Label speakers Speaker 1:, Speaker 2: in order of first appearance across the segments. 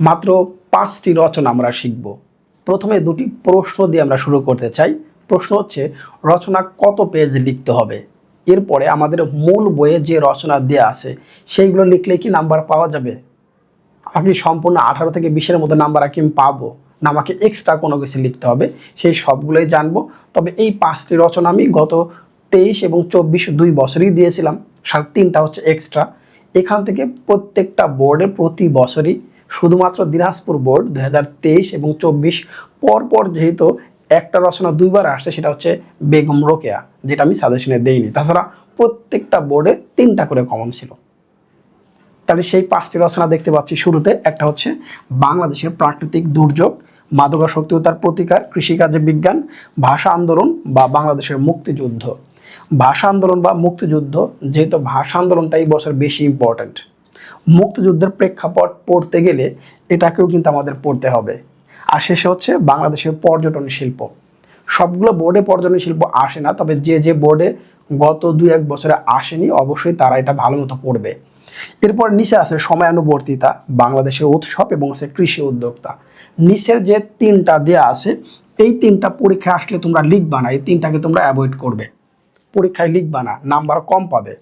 Speaker 1: মাত্র পাঁচটি রচনা আমরা শিখব। প্রথমে দুটি প্রশ্ন দিয়ে আমরা শুরু করতে চাই। প্রশ্ন হচ্ছে, রচনা কত পেজ লিখতে হবে? এরপরে আমাদের মূল বইয়ে যে রচনা দেওয়া আছে, সেইগুলো লিখলে কি নাম্বার পাওয়া যাবে? আমি সম্পূর্ণ আঠারো থেকে বিশের মতো নাম্বার কি আমি পাবো। না, আমাকে এক্সট্রা কোনো কিছু লিখতে হবে, সেই সবগুলোই জানব। তবে এই পাঁচটি রচনা আমি গত তেইশ এবং চব্বিশ দুই বছরই দিয়েছিলাম। সাত তিনটা হচ্ছে এক্সট্রা এখান থেকে প্রত্যেকটা বোর্ডে প্রতি বছরই শুধুমাত্র দিনাজপুর বোর্ড দু হাজার তেইশ এবং চব্বিশ পরপর যেহেতু একটা রচনা দুইবার আসছে, সেটা হচ্ছে বেগম রোকেয়া, যেটা আমি সাজেশনে দেইনি। তাছাড়া প্রত্যেকটা বোর্ডে তিনটা করে কমন ছিল। তাহলে সেই পাঁচটি রচনা দেখতে পাচ্ছি শুরুতে। একটা হচ্ছে বাংলাদেশের প্রাকৃতিক দুর্যোগ, মাদকাসক্তি ও তার প্রতিকার, কৃষিকাজে বিজ্ঞান, ভাষা আন্দোলন বা বাংলাদেশের মুক্তিযুদ্ধ। ভাষা আন্দোলন বা মুক্তিযুদ্ধ, যেহেতু ভাষা আন্দোলনটা এই বছর বেশি ইম্পর্ট্যান্ট মুক্তিযুদ্ধের প্রেক্ষাপট পড়তে গেলে এটাকেও কিন্তু আমাদের পড়তে হবে। আর শেষে হচ্ছে বাংলাদেশের পর্যটন শিল্প। সবগুলো বোর্ডে পর্যটন শিল্প আসে না, তবে যে যে বোর্ডে গত দুই, এক বছরে আসেনি, অবশ্যই তারা এটা ভালো মতো পড়বে। এরপর নিচে আছে সময়ানুবর্তিতা, বাংলাদেশের উৎসব এবং সে কৃষি উদ্যোক্তা। নিচের যে তিনটা দেয়া আছে, এই তিনটা পরীক্ষায় আসলে তোমরা লিখবা না, এই তিনটাকে তোমরা অ্যাভয়েড করবে। পরীক্ষায় লিখবা না নাম্বার কম পাবে।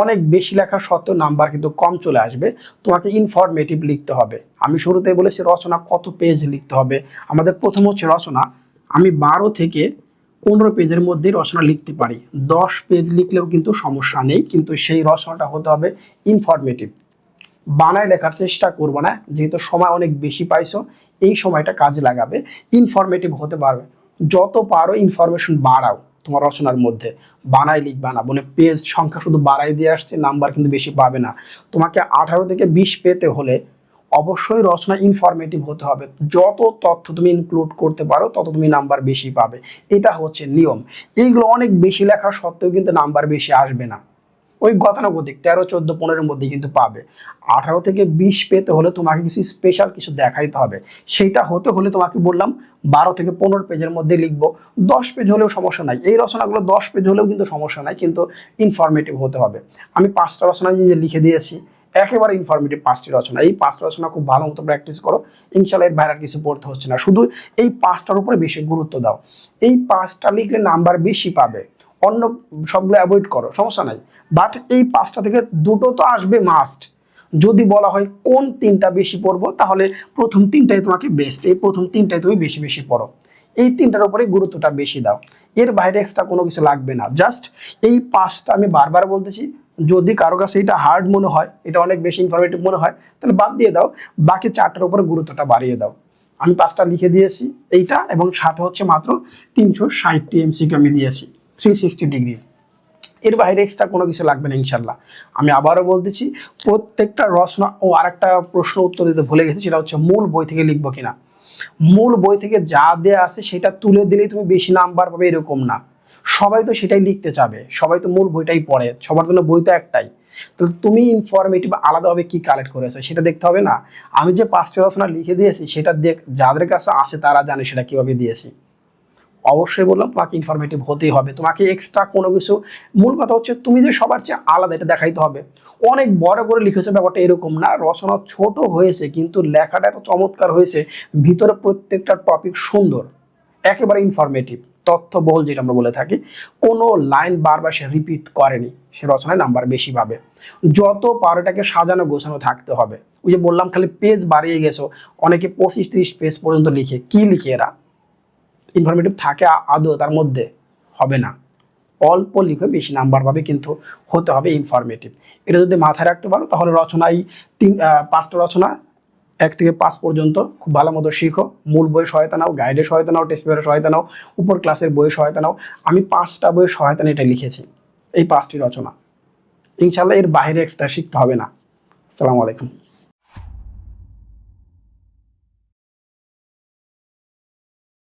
Speaker 1: অনেক বেশি লেখা সত্ত্বেও নাম্বার কিন্তু কম চলে আসবে। তোমাকে ইনফরমেটিভ লিখতে হবে। আমি শুরুতেই বলেছি রচনা কত পেজ লিখতে হবে। আমাদের প্রথম হচ্ছে রচনা। আমি বারো থেকে পনেরো পেজের মধ্যে রচনা লিখতে পারি। দশ পেজ লিখলেও কিন্তু সমস্যা নেই, কিন্তু সেই রচনাটা হতে হবে ইনফরমেটিভ বানায় লেখার চেষ্টা করব না, যেহেতু সময় অনেক বেশি পাইছো, এই সময়টা কাজে লাগাবে। ইনফরমেটিভ হতে পারবে। যত পারো ইনফরমেশন বাড়াও। তোমার রচনার মধ্যে। বানাই লিখবা না। মানে পেজ সংখ্যা শুধু বাড়াই দিয়ে আসছে নাম্বার কিন্তু বেশি পাবে না। তোমাকে আঠারো থেকে বিশ পেতে হলে অবশ্যই রচনা ইনফরমেটিভ হতে হবে। যত তথ্য তুমি ইনক্লুড করতে পারো, তত তুমি নাম্বার বেশি পাবে। এটা হচ্ছে নিয়ম। এইগুলো অনেক বেশি লেখা সত্ত্বেও কিন্তু নাম্বার বেশি আসবে না। ওই গতানুগতিক, তেরো, চোদ্দ, পনেরোর মধ্যে কিন্তু পাবে। আঠারো থেকে বিশ পেতে হলে তোমাকে কিছু স্পেশাল কিছু দেখাইতে হবে। সেইটা হতে হলে তোমাকে বললাম, বারো থেকে পনেরো পেজের মধ্যে লিখব। দশ পেজ হলেও সমস্যা নাই। এই রচনাগুলো দশ পেজ হলেও কিন্তু সমস্যা নাই, কিন্তু ইনফরমেটিভ হতে হবে। আমি পাঁচটা রচনা নিজে লিখে দিয়েছি, একেবারে ইনফরমেটিভ পাঁচটি রচনা। এই পাঁচটা রচনা খুব ভালো মতো প্র্যাকটিস করো। ইনশাল্লাহ এর বাইরে কিছু পড়তে হচ্ছে না। শুধু এই পাঁচটার উপরে বেশি গুরুত্ব দাও। এই পাঁচটা লিখলে নাম্বার বেশি পাবে। অন্য সবগুলো অ্যাভয়েড করো, সমস্যা নাই। বাট এই পাঁচটা থেকে দুটো তো আসবে মাস্ট যদি বলা হয় কোন তিনটা বেশি পড়ব, তাহলে প্রথম তিনটাই তোমাকে বেস্ট এই প্রথম তিনটাই তুমি বেশি বেশি পড়ো। এই তিনটার উপরে গুরুত্বটা বেশি দাও। এর বাইরে এক্সট্রা কোনো কিছু লাগবে না। জাস্ট এই পাঁচটা আমি বারবার বলতেছি, যদি কারও কাছে এটা হার্ড মনে হয়, এটা অনেক বেশি ইনফরমেটিভ মনে হয়, তাহলে বাদ দিয়ে দাও। বাকি চারটার উপরে গুরুত্বটা বাড়িয়ে দাও। আমি পাঁচটা লিখে দিয়েছি, এইটা এবং সাথে হচ্ছে মাত্র তিনশো ষাটটি এমসিকিউ আমি দিয়েছি। থ্রি সিক্সটি ডিগ্রি এর বাইরে এক্সট্রা কোনো কিছু লাগবে না, ইনশাল্লাহ। আমি আবারও বলতেছি, প্রত্যেকটা রচনা ও আরেকটা প্রশ্ন উত্তর দিতে ভুলে গেছি, সেটা হচ্ছে মূল বই থেকে লিখব কিনা। মূল বই থেকে যা দেয়া আছে, সেটা তুলে দিলেই তুমি বেশি নাম্বার পাবে, এরকম না। সবাই তো সেটাই লিখতে চাবে, সবাই তো মূল বইটাই পড়ে, সবার জন্য বই তো একটাই। তো তুমি ইনফরমেটিভ আলাদাভাবে কি কালেক্ট করেছ, সেটা দেখতে হবে না। আমি যে পাঁচটি রচনা লিখে দিয়েছি, সেটা দেখ, যাদের কাছে আসে তারা জানে সেটা কীভাবে দিয়েছি। অবশ্যই বললাম, তোমাকে ইনফরমেটিভ হতেই হবে। তোমাকে এক্সট্রা কোনো কিছু, মূল কথা হচ্ছে তুমি যে সবার চেয়ে আলাদা এটা দেখাইতে হবে। অনেক বড় করে লিখেছে ব্যাপারটা এরকম না, রচনা ছোট হয়েছে, কিন্তু লেখাটা এত চমৎকার হয়েছে, ভিতরে প্রত্যেকটা টপিক সুন্দর, একেবারে ইনফরমেটিভ তথ্যবহুল যেটা আমরা বলে থাকি। কোনো লাইন বারবার সে রিপিট করেনি, সে রচনায় নাম্বার বেশি পাবে। যত পারোটাকে সাজানো গোছানো থাকতে হবে। ওই যে বললাম, খালি পেজ বাড়িয়ে গেছো, অনেকে পঁচিশ ত্রিশ পেজ পর্যন্ত লিখে, কি লিখে এরা? ইনফরমেটিভ থাকে আদৌ, তার মধ্যে হবে না। অল্প লিখে বেশি নাম্বার পাবে কিন্তু হতে হবে ইনফরমেটিভ এটা যদি মাথায় রাখতে পারো, তাহলে রচনাই তিন পাঁচটা রচনা, এক থেকে পাঁচ পর্যন্ত খুব ভালো মতো শিখো। মূল বইয়ের সহায়তা নাও গাইডের সহায়তা নাও টেস্ট পেপারের সহায়তা নাও, উপর ক্লাসের বইয়ের সহায়তা নাও। আমি পাঁচটা বইয়ের সহায়তা এটা লিখেছি, এই পাঁচটি রচনা। ইনশাল্লাহ এর বাইরে এক্সট্রা শিখতে হবে না। আসসালামু আলাইকুম।